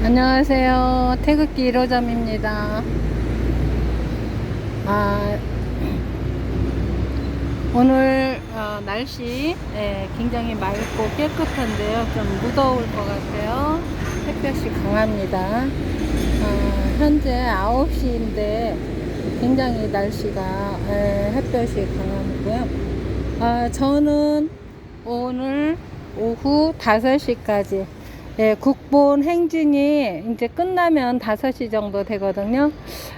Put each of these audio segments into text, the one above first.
안녕하세요. 태극기 1호점입니다. 아, 오늘 어, 날씨 예, 굉장히 맑고 깨끗한데요. 좀 무더울 것 같아요. 햇볕이 강합니다. 어, 현재 9시인데 굉장히 날씨가 예, 햇볕이 강하고요. 아, 저는 오늘 오후 5시까지 예, 국본 행진이 이제 끝나면 5시 정도 되거든요.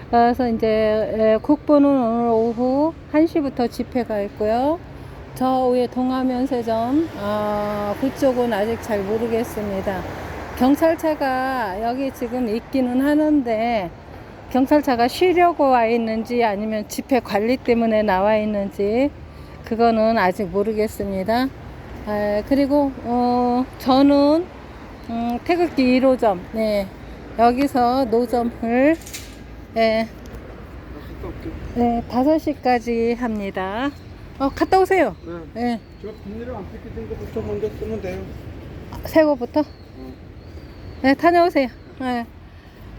그래서 이제 예, 국본은 오늘 오후 1시부터 집회가 있고요. 저 위에 동화면세점 아, 그쪽은 아직 잘 모르겠습니다. 경찰차가 여기 지금 있기는 하는데 경찰차가 쉬려고 와 있는지 아니면 집회 관리 때문에 나와 있는지 그거는 아직 모르겠습니다. 아, 그리고 어, 저는 음, 태극기 1호점 네, 여기서 노점을 네, 네, 5시까지 합니다. 어, 갔다 오세요. 네. 네, 저 비닐을 안 뺏기던 거부터 먼저 쓰면 돼요. 새 거부터. 네, 다녀오세요. 네.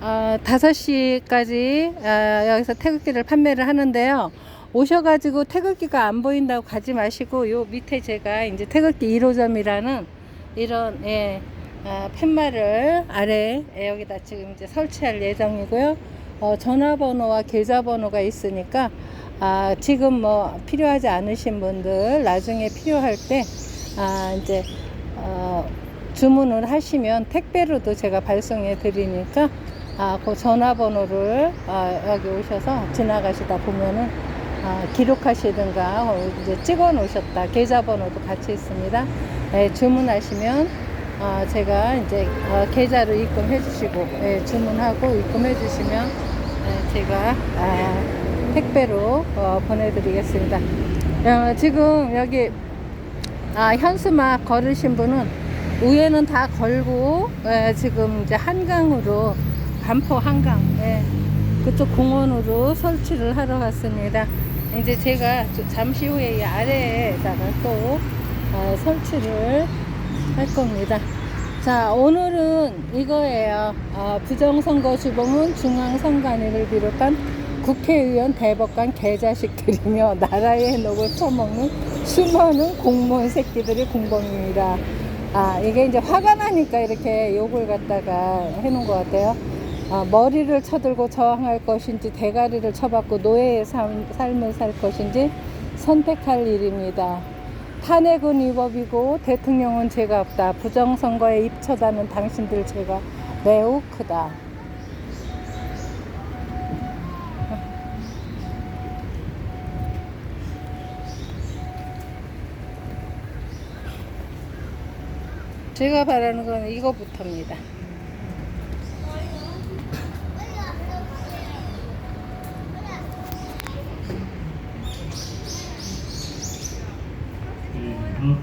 어, 5시까지 어, 여기서 태극기를 판매를 하는데요. 오셔가지고 태극기가 안 보인다고 가지 마시고 요 밑에 제가 이제 태극기 1호점이라는 이런 예, 아, 팻말을 아래 에 여기다 지금 이제 설치할 예정이고요. 어, 전화번호와 계좌번호가 있으니까 아, 지금 뭐 필요하지 않으신 분들 나중에 필요할 때 아, 이제 어, 주문을 하시면 택배로도 제가 발송해 드리니까 아, 그 전화번호를 아, 여기 오셔서 지나가시다 보면은 아, 기록하시든가 어, 이제 찍어 놓으셨다 계좌번호도 같이 있습니다. 예, 주문하시면 아, 제가 이제 어, 계좌로 입금해 주시고 예, 주문하고 입금해 주시면 예, 제가 아, 택배로 어, 보내드리겠습니다. 어, 지금 여기 아, 현수막 걸으신 분은 위에는 다 걸고 예, 지금 이제 한강으로 반포 한강 예, 그쪽 공원으로 설치를 하러 갔습니다. 이제 제가 저- 잠시 후에 이 아래에다가 또 어, 설치를 할 겁니다. 자 오늘은 이거예요. 어, 부정선거 주범은 중앙선관위를 비롯한 국회의원, 대법관, 개자식들이며 나라의 녹을 처먹는 수많은 공무원 새끼들이 공범입니다. 아 이게 이제 화가 나니까 이렇게 욕을 갖다가 해놓은 것 같아요. 아, 머리를 쳐들고 저항할 것인지 대가리를 쳐받고 노예의 삶, 삶을 살 것인지 선택할 일입니다. 탄핵은 위법이고 대통령은 죄가 없다. 부정선거에 입처다는 당신들 죄가 매우 크다. 제가 바라는 건 이거부터입니다. Hmm?